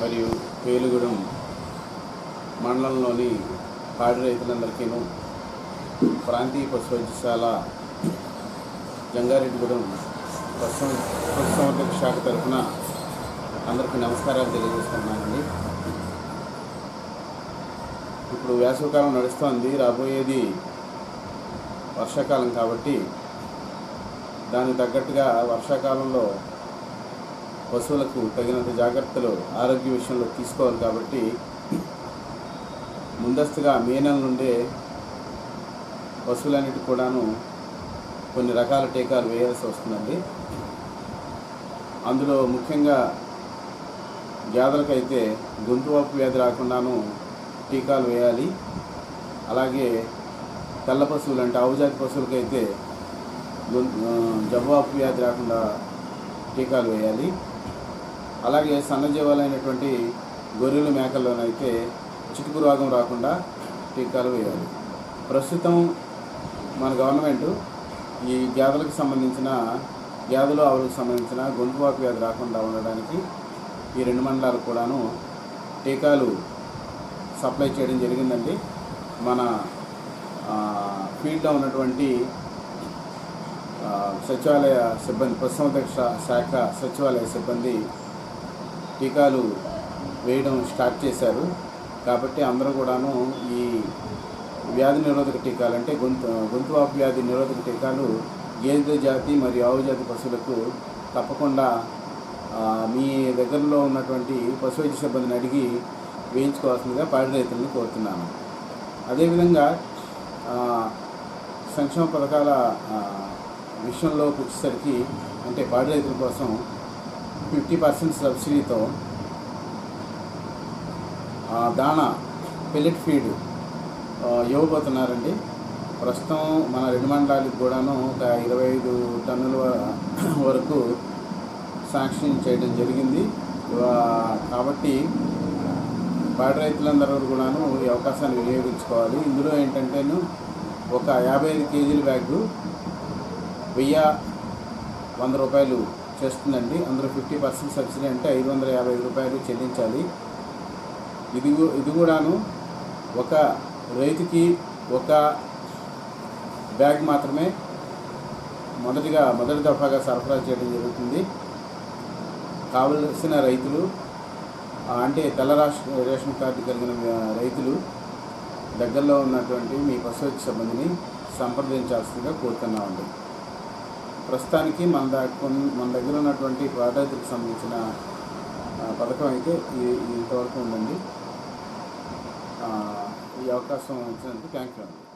మరియు పేలుగూడెం మండలంలోని పాడి రైతులందరికీను ప్రాంతీయ పశు వైద్యశాల జంగారెడ్డిగూడెం పశు పశుసంవర్ధక శాఖ తరఫున అందరికీ నమస్కారాలు తెలియజేస్తున్నానండి. ఇప్పుడు వేసవికాలం నడుస్తోంది. రాబోయేది వర్షాకాలం కాబట్టి దానికి తగ్గట్టుగా వర్షాకాలంలో పశువులకు తగినంత జాగ్రత్తలు ఆరోగ్య విషయంలో తీసుకోవాలి కాబట్టి ముందస్తుగా మే నెల నుండే పశువులన్నిటి కూడాను కొన్ని రకాల టీకాలు వేయాల్సి వస్తుందండి. అందులో ముఖ్యంగా జాతరకైతే గొంతు వాపు వ్యాధి రాకుండాను టీకాలు వేయాలి. అలాగే తెల్ల పశువులు అంటే ఆవుజాతి పశువులకైతే గొంతు జబ్బవాపు వ్యాధి రాకుండా టీకాలు వేయాలి. అలాగే సన్నజీవాలైనటువంటి గొర్రెలు మేకల్లోనైతే చిటుకు రోగం రాకుండా టీకాలు వేయాలి. ప్రస్తుతం మన గవర్నమెంట్ ఈ వ్యాధులకు సంబంధించిన వ్యాధులు ఆవులకు సంబంధించిన గొంతువాపు వ్యాధి రాకుండా ఉండడానికి ఈ రెండు మండలాలకు కూడాను టీకాలు సప్లై చేయడం జరిగిందండి. మన ఫీల్డ్లో ఉన్నటువంటి సచివాలయ సిబ్బంది పశుసంవర్ధక శాఖ సచివాలయ సిబ్బంది టీకాలు వేయడం స్టార్ట్ చేశారు. కాబట్టి అందరూ కూడాను ఈ వ్యాధి నిరోధక టీకాలు అంటే గొంతు గొంతువాపు వ్యాధి నిరోధక టీకాలు గేదె జాతి మరియు ఆవు జాతి పశువులకు తప్పకుండా మీ దగ్గరలో ఉన్నటువంటి పశు వైద్య సిబ్బందిని అడిగి వేయించుకోవాల్సిందిగా పాడి రైతులను కోరుతున్నాను. అదేవిధంగా సంక్షేమ పథకాల విషయంలోకి వచ్చేసరికి అంటే పాడి రైతుల కోసం ఫిఫ్టీ పర్సెంట్ సబ్సిడీతో దాణా పెల్లెట్ ఫీడ్ ఇవ్వబోతున్నారండి. ప్రస్తుతం మన రెండు మండలాలకు కూడాను ఒక ఇరవై ఐదు టన్నుల వరకు శాంక్షన్ చేయడం జరిగింది. కాబట్టి పాడి రైతులందరూ కూడాను ఈ అవకాశాన్ని వినియోగించుకోవాలి. ఇందులో ఏంటంటేను ఒక యాభై ఐదు కేజీల బ్యాగు వెయ్యి వంద రూపాయలు చేస్తుందండి. అందులో ఫిఫ్టీ పర్సెంట్ సబ్సిడీ అంటే ఐదు వందల యాభై ఐదు రూపాయలు చెల్లించాలి. ఇది ఇది కూడాను ఒక రైతుకి ఒక బ్యాగ్ మాత్రమే మొదటిగా మొదటి దఫాగా సరఫరా చేయడం జరుగుతుంది. కావలసిన రైతులు అంటే తెల్ల రాష్ట్ర రేషన్ కార్డు కలిగిన రైతులు దగ్గరలో ఉన్నటువంటి మీ పశువుకి సంబంధిని సంప్రదించాల్సిందిగా కోరుతున్నామండి. ప్రస్తుతానికి మన దగ్గర మన దగ్గర ఉన్నటువంటి ప్రాధాన్యతకు సంబంధించిన పథకం అయితే ఈ ఇంతవరకు ఉందండి. ఈ అవకాశం ఇచ్చినందుకు థ్యాంక్ యూ అండి.